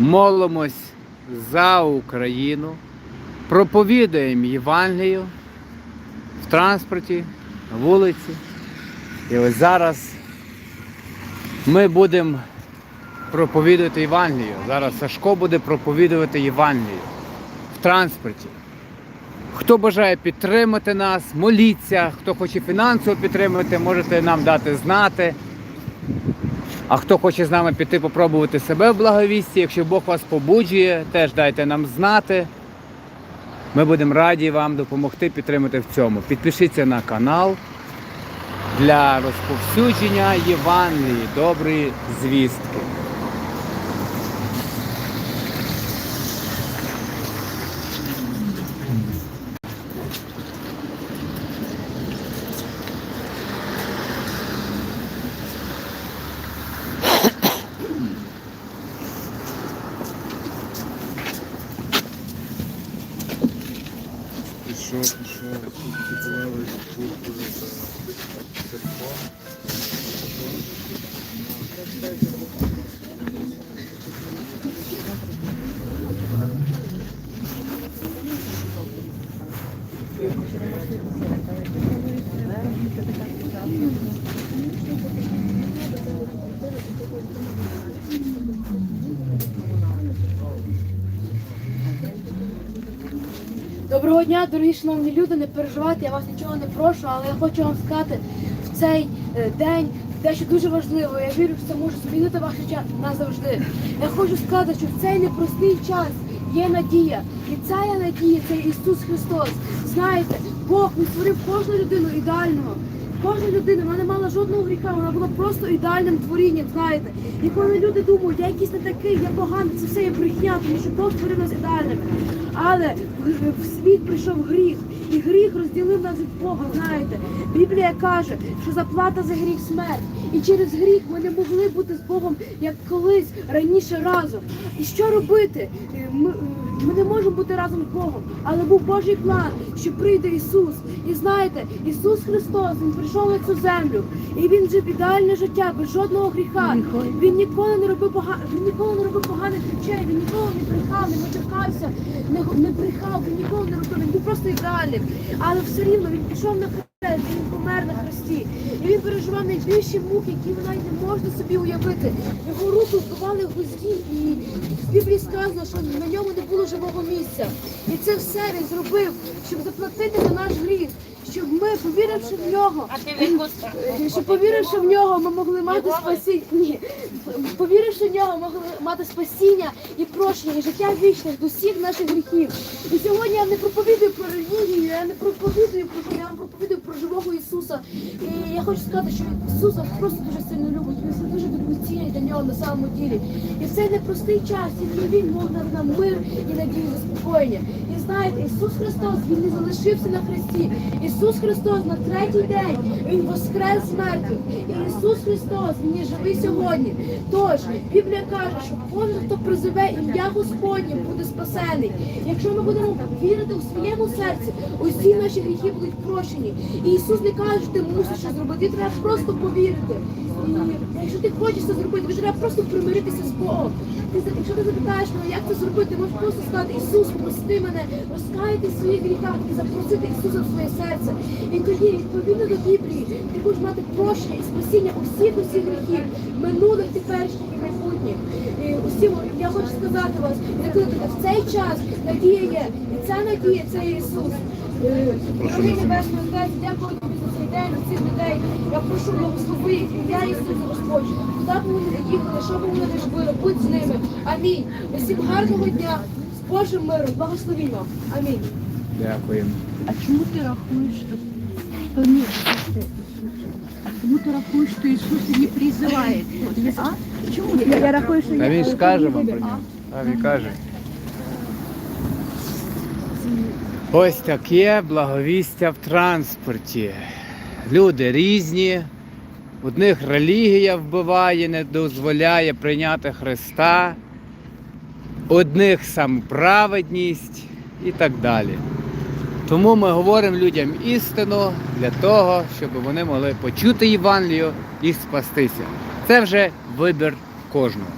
молимось за Україну, проповідуємо Євангелію в транспорті, на вулиці. І ось зараз ми будемо проповідувати Євангелію. Зараз Сашко буде проповідувати Євангелію в транспорті. Хто бажає підтримати нас, моліться. Хто хоче фінансово підтримати, можете нам дати знати. А хто хоче з нами піти попробувати себе в благовісті, якщо Бог вас побуджує, теж дайте нам знати. Ми будемо раді вам допомогти підтримати в цьому. Підпишіться на канал для розповсюдження Євангелії, доброї звістки. qui sont, je trouve que ça, ça, ça, Доброго дня, дорогі шановні люди, не переживайте, я вас нічого не прошу, але я хочу вам сказати в цей е, день дещо дуже важливо. Я вірю, що це може змінити ваше час назавжди. Я хочу сказати, що в цей непростий час є надія. І ця надія, це Ісус Христос. Знаєте, Бог Він створив кожну людину ідеального. Кожна людина вона не мала жодного гріха, вона була просто ідеальним творінням, знаєте. І коли люди думають, я якийсь не такий, я поганий, це все є брехня, тому що Бог створив нас ідеальними. Але в- світ прийшов гріх, і гріх розділив нас від Бога, знаєте. Біблія каже, що заплата за гріх смерть. І через гріх ми не могли бути з Богом як колись раніше разом. І що робити? Е, Ми, е, ми не можемо бути разом з Богом, але був Божий план, що прийде Ісус. І знаєте, Ісус Христос Він прийшов на цю землю, і Він жив ідеальне життя без жодного гріха. Він ніколи не робив пога... він ніколи не робив поганих речей, він ніколи не брехав, не матюкався, не, не брехав, він ніколи не робив. Він був просто ідеальним. Але все рівно він пішов на хрест, він помер на хресті. І він переживав найбільші муки, які навіть не можна собі уявити. Його руку вбивали гузді, і в Біблії сказано, що на ньому не було живого місця. І це все він зробив, щоб заплатити за наш гріх, щоб ми, повіривши в нього, щоб повіривши в нього, ми могли мати спасіння. Повіривши в нього, могли мати спасіння і прощення, і життя вічне до всіх наших гріхів. І сьогодні я не проповідую про релігію, я не проповідую про я вам проповідую про живого Ісуса. І я хочу сказати, що Ісус нас просто дуже сильно любить. Він все дуже дорогоцінний для нього на самому ділі. І в цей непростий час тільки він мог дати нам мир і надію заспокоєння. І знаєте, Ісус Христос Він не залишився на хресті. Ісус Христос на третій день Він воскрес з мертвих. І Ісус Христос Він живий сьогодні. Тож Біблія каже, що кожен, хто призове ім'я Господнє, буде спасений. Якщо ми будемо вірити у своєму серці, усі наші гріхи будуть прощені. І Ісус не каже, що ти мусиш щось зробити, тобі треба просто повірити. І якщо ти хочеш це зробити, тобі треба просто примиритися з Богом. Ти, якщо ти запитаєш мене, як це зробити, ти можеш просто сказати, Ісус, прости мене, розкаяти в своїх гріхах і запросити Ісуса в своє серце. І тоді, відповідно до Біблії, ти будеш мати прощення і спасіння усіх усіх гріхів, минулих, теперішніх і майбутніх. І усім, я хочу сказати вас, закликати, в цей час надія є. І ця надія це Ісус. Е, Дорогий Небесний Отець, дякую тобі за цей день, за цих людей. Я прошу благослови їх, ім'я Ісуса Господь. Куди б вони не їхали, що б вони не робили, будь з ними. Амінь. Усім гарного дня, з Божим миром, благословіння. Амінь. Дякуємо. А чому ти рахуєш, що? А чому ти рахуєш, що Ісус не призиває? А? Чому ти Я рахую, що Та він ж скаже вам про нього. А він каже. Ось таке благовістя в транспорті. Люди різні. Одних релігія вбиває, не дозволяє прийняти Христа, одних самоправедність і так далі. Тому ми говоримо людям істину для того, щоб вони могли почути Євангелію і спастися. Це вже вибір кожного.